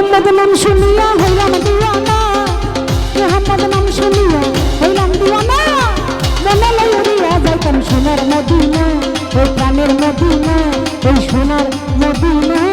মোহাম্মদ নাম শুনিয়া হইলাম দিওয়ানা। মোহাম্মদ নাম শুনিয়া হইলাম দিওয়ানা। মনে লইয়া যাইতাম সোনার মদিনা ওই প্রাণের মদিনা ওই সোনার মদিনা।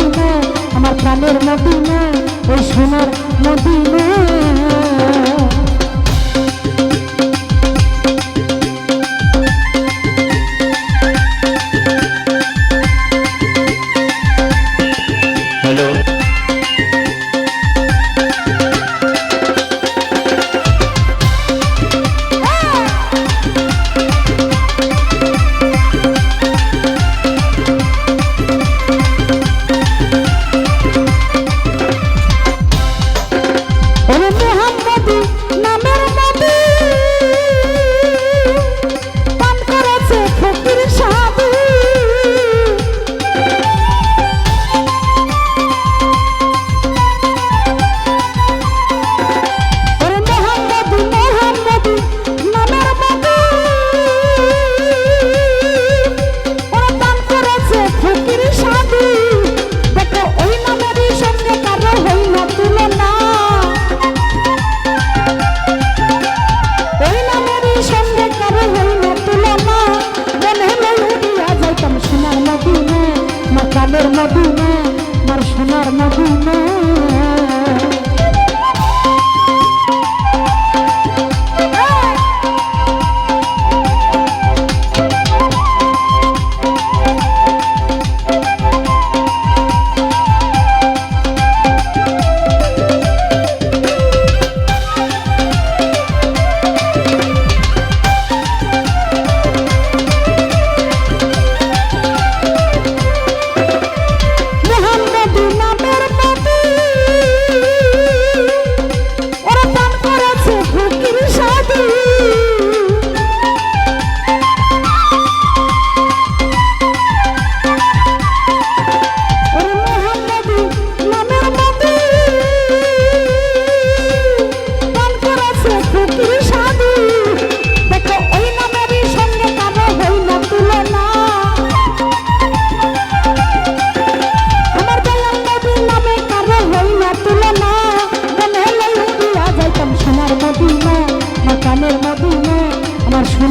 মদিনা আমার প্রাণের মদিনা ওই সোনার মদিনা ঢাকিরে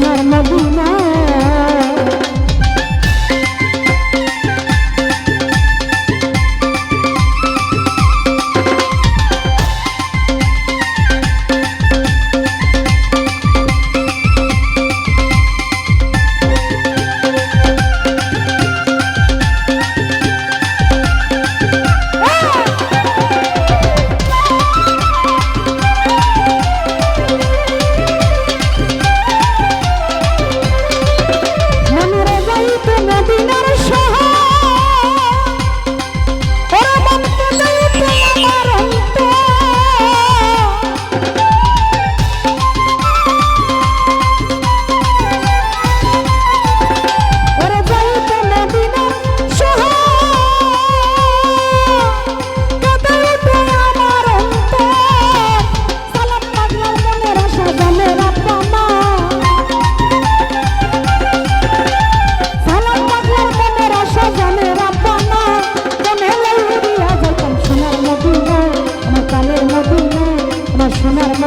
সোনার মদিনা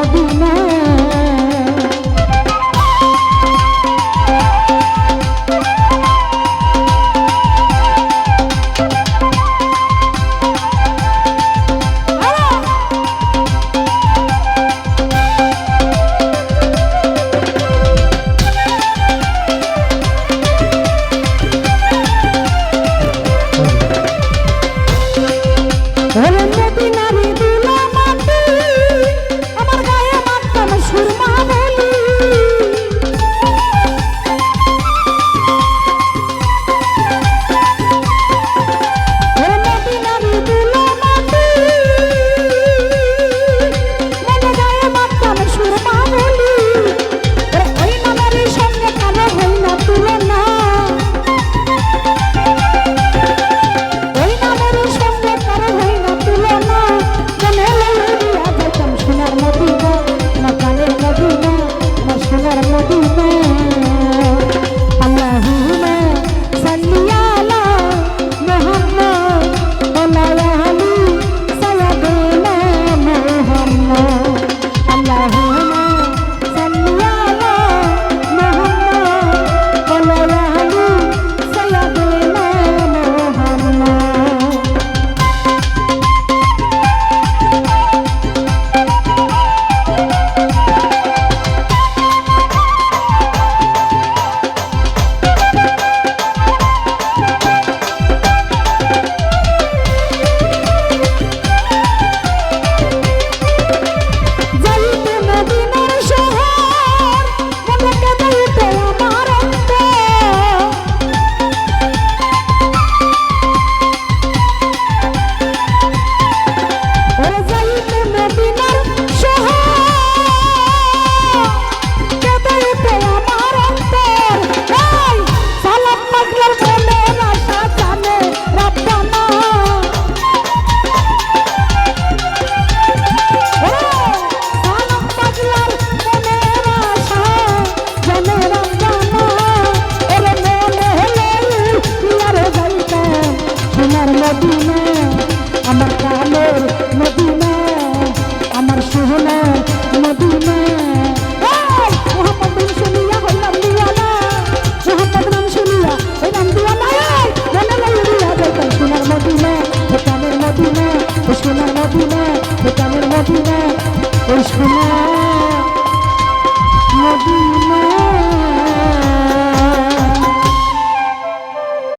মদিনা